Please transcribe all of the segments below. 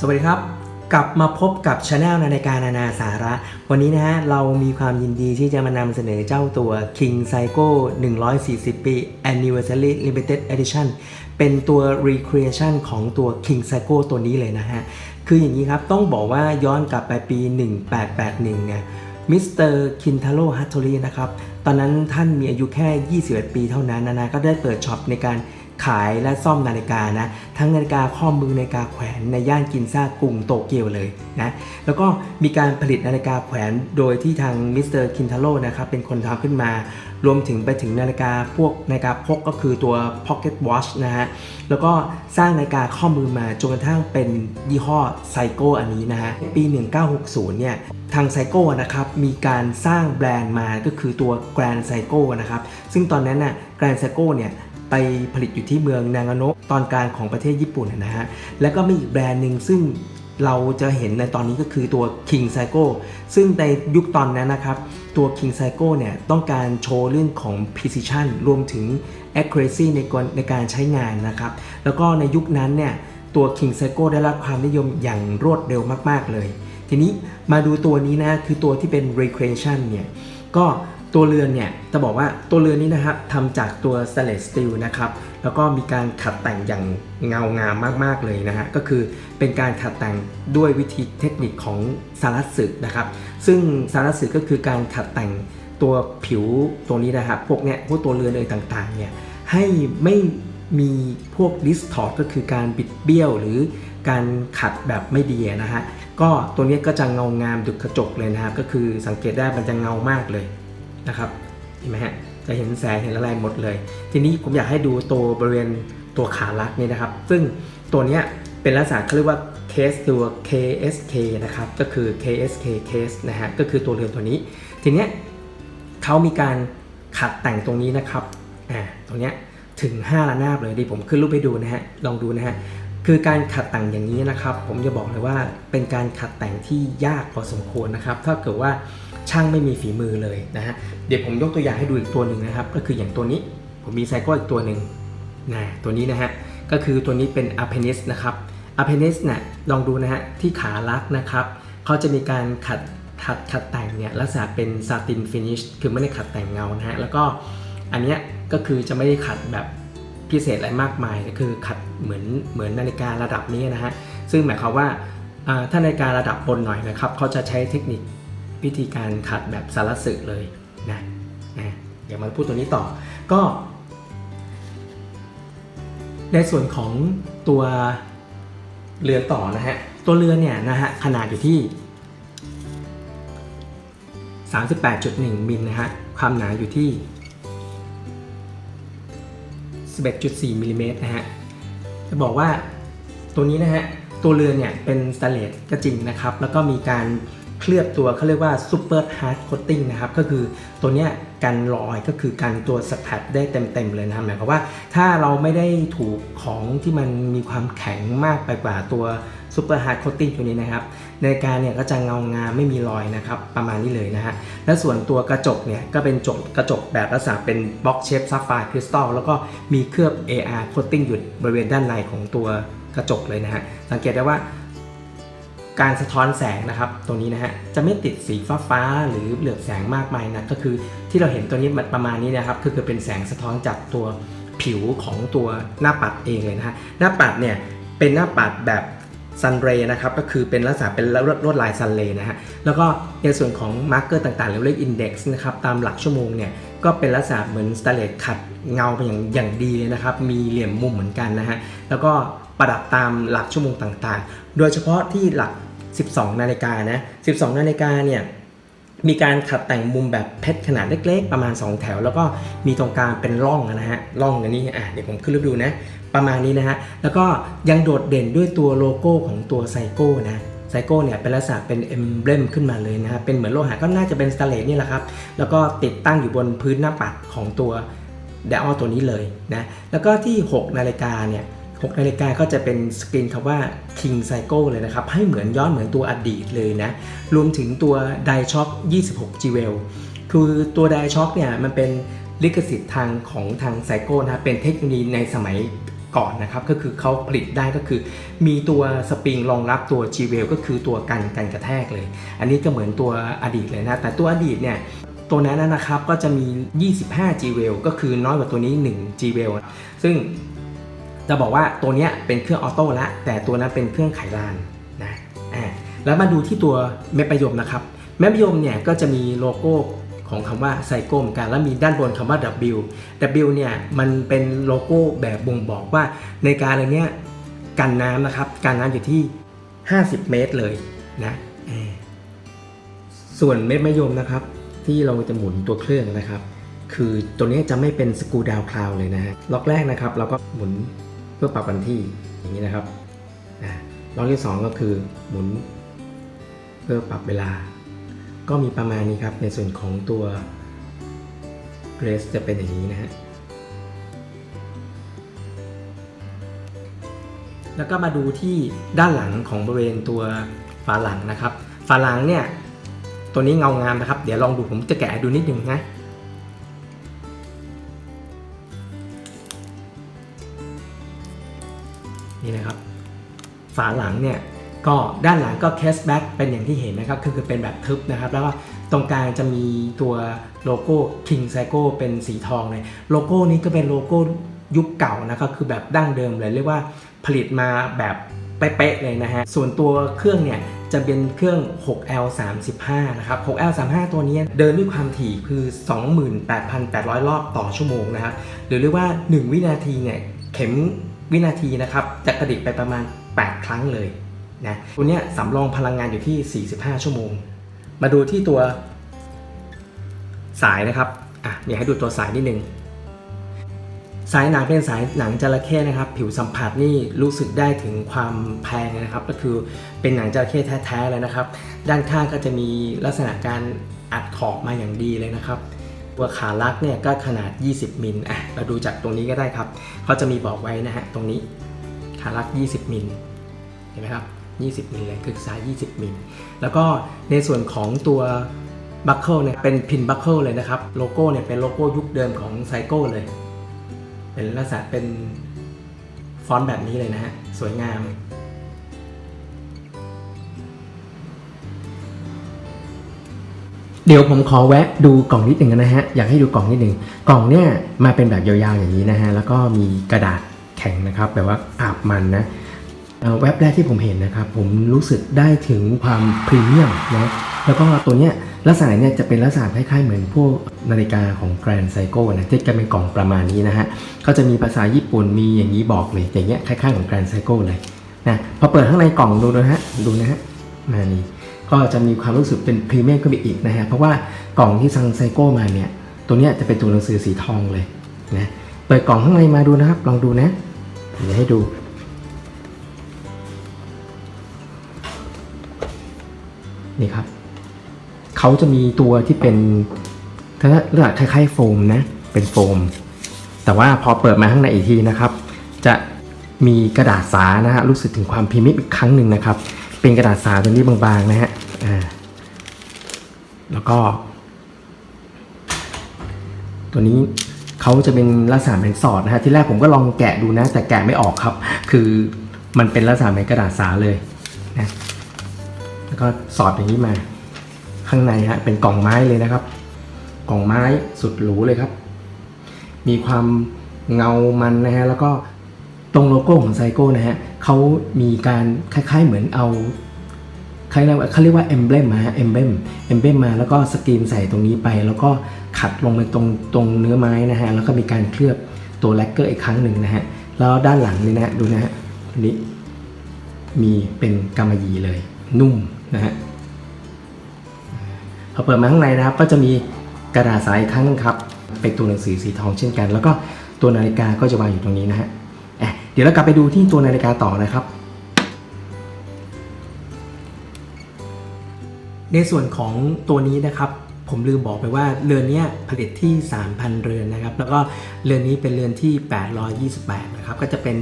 สวัสดีครับ กลับมาพบกับช anel นาฬิกานานาสาระ วันนี้นะฮะ เรามีความยินดีที่จะมานำเสนอเจ้าตัว King Psycho 140 ปี Anniversary Limited Edition เป็นตัว recreation ของตัว King Psycho ตัวนี้เลยนะฮะ คืออย่างนี้ครับ ต้องบอกว่าย้อนกลับไปปี 1881 เนี่ยมิสเตอร์คินทาโร่ฮัตโตรีนะครับ ตอนนั้นท่านมีอายุแค่ 21 ปีเท่านั้นนะนะก็ได้เปิดช็อปในการ ขายและซ่อมนาฬิกานะ ทั้งนาฬิกาข้อมือนาฬิกาแขวนในย่านกินซ่ากรุงโตเกียวเลยนะแล้วก็มีการผลิตนาฬิกาแขวนโดยที่ทางมิสเตอร์คินทาโร่นะครับเป็นคนทำขึ้นมา รวมถึงไปถึงนาฬิกาพวกนาฬิกาพกก็คือตัว Pocket Watch นะฮะแล้วก็สร้างนาฬิกาข้อมือมาจนกระทั่งเป็นยี่ห้อไซโกอันนี้นะฮะปี 1960 เนี่ยทางไซโก้นะครับมีการสร้างแบรนด์มาก็คือตัว Grand Psycho นะครับซึ่งตอนนั้นน่ะ Grand Psycho เนี่ย ไปผลิตอยู่ที่เมืองนางาโนะตอนกลางของประเทศญี่ปุ่นนะฮะ แล้วก็มีอีกแบรนด์หนึ่งซึ่งเราจะเห็นในตอนนี้ก็คือตัว King Psycho ซึ่งในยุคตอนนั้นนะครับ ตัว King Psycho เนี่ยต้องการโชว์เรื่องของ precision รวมถึง accuracy ในกรในการใช้งานนะครับ แล้วก็ในยุคนั้นเนี่ยตัว King Psycho ได้รับความนิยมอย่างรวดเร็วมาก ๆ เลย ทีนี้มาดูตัวนี้นะ คือตัวที่เป็น recreation เนี่ยก็ ตัวเรือนเนี่ยจะบอกว่าตัวเรือนนี้นะครับทำจากตัว stainless steel นะครับแล้วก็มีการขัดแต่งอย่างเงางามมากๆเลยนะฮะก็คือเป็นการขัดแต่งด้วยวิธีเทคนิคของสารัสึนะครับ ซึ่งสารัสึก็คือการขัดแต่งตัวผิวตัวนี้นะครับพวกเนี้ยพวกตัวเรือนเลยต่างๆเนี่ยให้ไม่มีพวก distort ก็คือการบิดเบี้ยวหรือการขัดแบบไม่ดีนะฮะก็ตัวนี้ก็จะเงางามดุจกระจกเลยนะครับก็คือสังเกตได้มันจะเงามากเลย นะครับเห็นไหมฮะจะเห็นแสงเห็นอะไรหมดเลย ทีนี้ผมอยากให้ดูตัวบริเวณตัวขาลักนี่นะครับ ซึ่งตัวเนี้ยเป็นลักษณะเขาเรียกว่าเคสตัว KSK นะครับก็คือ KSK case นะฮะก็คือตัวเรือนตัวนี้ ทีเนี้ยเขามีการขัดแต่งตรงนี้นะครับอ่าตรงเนี้ยถึง5ระนาบเลยดิผมขึ้นรูปให้ดูนะฮะลองดูนะฮะคือการขัดแต่งอย่างนี้นะครับ ผมจะบอกเลยว่าเป็นการขัดแต่งที่ยากพอสมควรนะครับ ถ้าเกิดว่า ช่างไม่มีฝีมือเลยนะฮะเดี๋ยวผมยกตัวอย่างให้ดูอีกตัวหนึ่งนะครับ ก็คืออย่างตัวนี้ผมมีไซโก้อีกตัวหนึ่งนะตัวนี้นะฮะก็คือตัวนี้เป็น a p p e n d i x นะครับ a p p e n d i x เนี่ยลองดูนะฮะที่ขาลักนะครับเขาจะมีการขัดขัดขัดแต่งเนี่ยลักษณะเป็นซาตินฟินิชคือไม่ได้ขัดแต่งเงานะฮะแล้วก็อันเนี้ยก็คือจะไม่ได้ขัดแบบพิเศษอะไรมากมายก็คือขัดเหมือนเหมือนนาฬิการะดับนี้นะฮะซึ่งหมายความว่าอ่าถ้านาฬิการะดับบนหน่อยนะครับเขาจะใช้เทคนิค วิธีการขัดแบบสารสึเลยนะนะเดี๋ยวมาพูดตัวนี้ต่อก็ ในส่วนของตัวเรือต่อนะฮะ ตัวเรือเนี่ยนะฮะขนาดอยู่ที่ 38.1มิลนะฮะ ความหนาอยู่ที่ 11.4มิลลิเมตรนะฮะ จะบอกว่าตัวนี้นะฮะ ตัวเรือเนี่ยเป็นสแตนเลสก็จริงนะครับ แล้วก็มีการ เคลือบตัวเขาเรียกว่าซูเปอร์ฮาร์ดโคตติ้งนะครับก็คือตัวเนี้ยกันรอยก็คือกันตัวสแตทได้เต็มๆเลยนะครับหมายความว่าถ้าเราไม่ได้ถูกของที่มันมีความแข็งมากไปกว่าตัวซูเปอร์ฮาร์ดโคตติ้งตัวนี้นะครับในการเนี่ยก็จะเงางามไม่มีรอยนะครับประมาณนี้เลยนะฮะและส่วนตัวกระจกเนี่ยก็เป็นจกกระจกแบบลักษณะเป็นบล็อกเชฟซัฟไฟคริสตัลแล้วก็มีเคลือบ AR coating อยู่บริเวณด้านในของตัวกระจกเลยนะฮะสังเกตได้ว่า การสะท้อนแสงนะครับตรงนี้นะฮะจะไม่ติดสีฟ้าฟ้าๆหรือเหลือบแสงมากมายนะก็คือที่เราเห็นตัวนี้มันประมาณนี้นะครับคือคือเป็นแสงสะท้อนจากตัวผิวของตัวหน้าปัดเองเลยนะฮะหน้าปัดเนี่ยเป็นหน้าปัดแบบซันเรย์นะครับก็คือเป็นลักษณะเป็นลวดลายซันเรย์นะฮะแล้วก็ในส่วนของมาร์กเกอร์ต่างๆหรือเรียกอินเด็กซ์นะครับตามหลักชั่วโมงเนี่ยก็เป็นลักษณะเหมือนสแตเลสขัดเงาไปอย่างอย่างดีนะครับมีเหลี่ยมมุมเหมือนกันนะฮะแล้วก็ประดับตามหลักชั่วโมงต่างๆ โดยเฉพาะที่หลัก 12 นาฬิกานะ 12 นาฬิกาเนี่ยมีการขัดแต่งมุมแบบเพชรขนาดเล็ก ๆ ประมาณ 2 แถว แล้วก็มีตรงกลางเป็นร่องนะฮะร่องอันนี้อะเดี๋ยวผมขึ้นรูปดูนะ ประมาณนี้นะฮะแล้วก็ยังโดดเด่นด้วยตัวโลโก้ของตัวไซโก้นะไซโก้เนี่ยเป็นลักษณะเป็นเอ็มเบลมขึ้นมาเลยนะฮะเป็นเหมือนโลหะก็น่าจะเป็นสแตเลสนี่แหละครับ แล้วก็ติดตั้งอยู่บนพื้นหน้าปัดของตัวเดอตัวนี้เลยนะแล้วก็ที่ 6 นาฬิกาเนี่ย 6นาฬิกาก็จะเป็นสกรีนคำว่า King Cycle เลยนะครับ ให้เหมือนย้อนเหมือนตัวอดีตเลยนะ รวมถึงตัว d i Shock 26 g w e l คือตัว d i Shock เนี่ยมันเป็นลิขสิทธิ์ทางของทางไซโก้นะครับเป็นเทคโนโลยีในสมัยก่อนนะครับ ก็คือเขาผลิตได้ก็คือ มีตัวสปริงรองรับตัว g w e l ก็คือตัวกันกันกระแทกเลย อันนี้ก็เหมือนตัวอดีตเลยนะ แต่ตัวอดีตเนี่ยตัวนั้นนะครับก็จะมี 25 g w e l ก็คือน้อยกว่าตัวนี้ 1 g w e l ซึ่ง จะบอกว่าตัวนี้เป็นเครื่องออโต้ละแต่ตัวนั้นเป็นเครื่องไขลานนะอ่าแล้วมาดูที่ตัวเม็ดประยมนะครับ เม็ดประยมเนี่ยก็จะมีโลโก้ของคำว่าไซโก้เหมือนกันแล้วมีด้านบนคำว่า W W เนี่ยมันเป็นโลโก้แบบบ่งบอกว่าในการอะไรเนี้ยกันน้ำนะครับกันน้ำอยู่ที่ 50 เมตรเลยนะส่วนเม็ดมะยมนะครับ ที่เราจะหมุนตัวเครื่องนะครับ คือตัวนี้จะไม่เป็นสกูดาวคลาวเลยนะฮะล็อกแรกนะครับ เราก็หมุน เพื่อปรับวันที่อย่างนี้นะครับล็อกที่ 2 ก็คือหมุน เพื่อปรับเวลา ก็มีประมาณนี้ครับในส่วนของตัว Grace จะเป็นอย่างนี้นะฮะแล้วก็มาดูที่ด้านหลังของบริเวณตัวฝาหลังนะครับ ฝาหลังเนี่ยตัวนี้เงางามนะครับ เดี๋ยวลองดูผมจะแกะดูนิดนึงนะ นี่นะครับฝาหลังเนี่ยก็ด้านหลังก็แคสแบ็กเป็นอย่างที่เห็นนะครับคือเป็นแบบทึบนะครับ แล้วก็ตรงกลางจะมีตัวโลโก้ King Psycho เป็นสีทองเลยโลโก้นี้ก็เป็นโลโก้ยุคเก่านะครับคือแบบดั้งเดิมเลยเรียกว่าผลิตมาแบบเป๊ะๆเลยนะฮะส่วนตัวเครื่องเนี่ยจะเป็นเครื่อง 6L35 นะครับ 6L35 ตัวนี้เดินด้วยความถี่คือ 28,800 รอบต่อชั่วโมงนะครับหรือเรียกว่า 1 วินาทีเนี่ย เข็มวินาทีนะครับจะกระดิกไปประมาณ 8 ครั้งเลยนะตัวเนี้ยสำรองพลังงานอยู่ที่ 45 ชั่วโมง มาดูที่ตัวสายนะครับอะอยากให้ดูตัวสายนิดนึงสายหนังเป็นสายหนังจระเข้นะครับ ผิวสัมผัสนี่รู้สึกได้ถึงความแพงนะครับ ก็คือเป็นหนังจระเข้แท้ๆเลยนะครับ ด้านข้างก็จะมีลักษณะการอัดขอบมาอย่างดีเลยนะครับ ตัวขาลักเนี่ยก็ขนาด 20 มิลอะเราดูจากตรงนี้ก็ได้ครับเขาจะมีบอกไว้นะฮะตรงนี้ขาลัก 20 มิลเห็นไหมครับ 20 มิลเลยคือสาย 20 มิลแล้วก็ในส่วนของตัวบัคเกิลเนี่ยเป็นพินบัคเกิลเลยนะครับโลโก้เนี่ยเป็นโลโก้ยุคเดิมของไซโก้เลย เป็นลักษณะเป็นฟอนต์แบบนี้เลยนะฮะสวยงาม เดี๋ยวผมขอแวะดูกล่องนิดหนึ่งนะฮะ อยากให้ดูกล่องนิดหนึ่งกล่องเนี่ยมาเป็นแบบยาวๆอย่างนี้นะฮะ แล้วก็มีกระดาษแข็งนะครับแบบว่าอาบมันนะเอ่อแว็บแรกที่ผมเห็นนะครับ ผมรู้สึกได้ถึงความพรีเมียมนะแล้วก็ตัวเนี้ยลักษณะเนี่ยจะเป็นลักษณะคล้ายๆเหมือนพวกนาฬิกาของ Grand Seiko นะที่จะเป็นกล่องประมาณนี้นะฮะก็จะมีภาษาญี่ปุ่นมีอย่างนี้บอกเลยอย่างเงี้ยคล้ายๆของ Grand Seiko เลยนะพอเปิดข้างในกล่องดูนะฮะดูนะฮะมานี่ ก็จะมีความรู้สึกเป็นพรีเมียมขึ้นไปอีกนะฮะเพราะว่ากล่องที่ซังไซโก้มาเนี่ยตัวเนี้ยจะเป็นตัวหนังสือสีทองเลยนะเปิดกล่องข้างในมาดูนะครับลองดูนะเดี๋ยวให้ดูนี่ครับเขาจะมีตัวที่เป็นลักษณะคล้ายๆโฟมนะเป็นโฟม แต่ว่าพอเปิดมาข้างในอีกทีนะครับ จะมีกระดาษสานะฮะรู้สึกถึงความพรีเมียมอีกครั้งหนึ่งนะครับ เป็นกระดาษสาตัวนี้บางๆนะฮะอ่าแล้วก็ ตัวนี้เขาจะเป็นลักษณะเป็นสอดนะฮะที่แรกผมก็ลองแกะดูนะ แต่แกะไม่ออกครับ คือมันเป็นลักษณะเป็นกระดาษสาเลยนะแล้วก็สอดอย่างนี้มา ข้างในฮะเป็นกล่องไม้เลยนะครับ กล่องไม้สุดหรูเลยครับ มีความเงามันนะฮะแล้วก็ รงโลโก้ของไซโก้นะฮะเขามีการคล้ายๆเหมือนเอาใครเรียกว่าเขาเรียกว่าเอมเบลมาฮะเอมเบลมเอมเบลมมาแล้วก็สกรีนใส่ตรงนี้ไป แล้วก็ขัดลงไปตรงตรงเนื้อไม้นะฮะแล้วก็มีการเคลือบตัวแลกเกอร์อีกครั้งหนึ่งนะฮะแล้วด้านหลังนี่นะฮะดูนะฮะอันนี้มีเป็นกำมะหยี่เลย นุ่มนะฮะพอเปิดมาข้างในนะครับ ก็จะมีกระดาษสายครั้งหนึงครับ เป็นตัวหนังสือสีทองเช่นกัน แล้วก็ตัวนาฬิกาก็จะวางอยู่ตรงนี้นะฮะ ดี๋ยวเรากลับไปดูที่ตัวนาฬิกาต่อนะครับ ในส่วนของตัวนี้นะครับผมลืมบอกไปว่าเรือนนี้ผลิตที่ 3,000 เรือนนะครับ แล้วก็เรือนนี้เป็นเรือนที่ 828 นะครับ ก็จะเป็น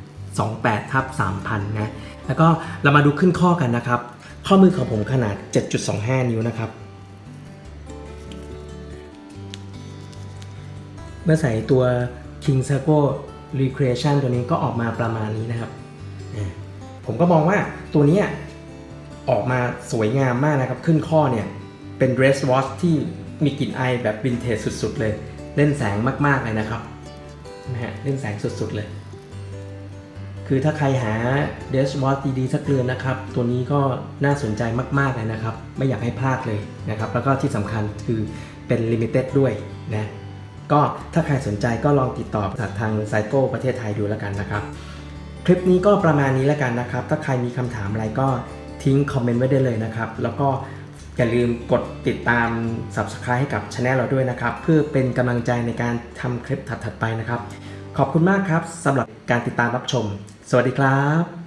0828ทับ3,000 นะ แล้วก็เรามาดูขึ้นข้อกันนะครับ ข้อมือของผมขนาด 7.25 นิ้วนะครับ เมื่อใส่ตัว King s a g o recreation ตัวนี้ก็ออกมาประมาณนี้นะครับ ผมก็มองว่าตัวนี้ออกมาสวยงามมากนะครับ ขึ้นข้อเนี่ย เป็น dress watch ที่มีกลิ่นไอแบบวินเทจสุด ๆ เลย เล่นแสงมาก ๆ เลยนะครับนะฮะเล่นแสงสุด ๆ เลย คือถ้าใครหา dress watch ดี ๆ สักเรือนนะครับ ตัวนี้ก็น่าสนใจมากๆเลยนะครับ ไม่อยากให้พลาดเลยนะครับ แล้วก็ที่สำคัญคือเป็น limited ด้วยนะ ก็ถ้าใครสนใจก็ลองติดต่อทางไซโก้ประเทศไทยดูแล้วกันนะครับ คลิปนี้ก็ประมาณนี้แล้วกันนะครับ ถ้าใครมีคำถามอะไรก็ทิ้งคอมเมนต์ไว้ได้เลยนะครับ แล้วก็อย่าลืมกดติดตาม Subscribe ให้กับช anel เราด้วยนะครับ เพื่อเป็นกำลังใจในการทำคลิปถัดๆไปนะครับ ขอบคุณมากครับสำหรับการติดตามรับชม สวัสดีครับ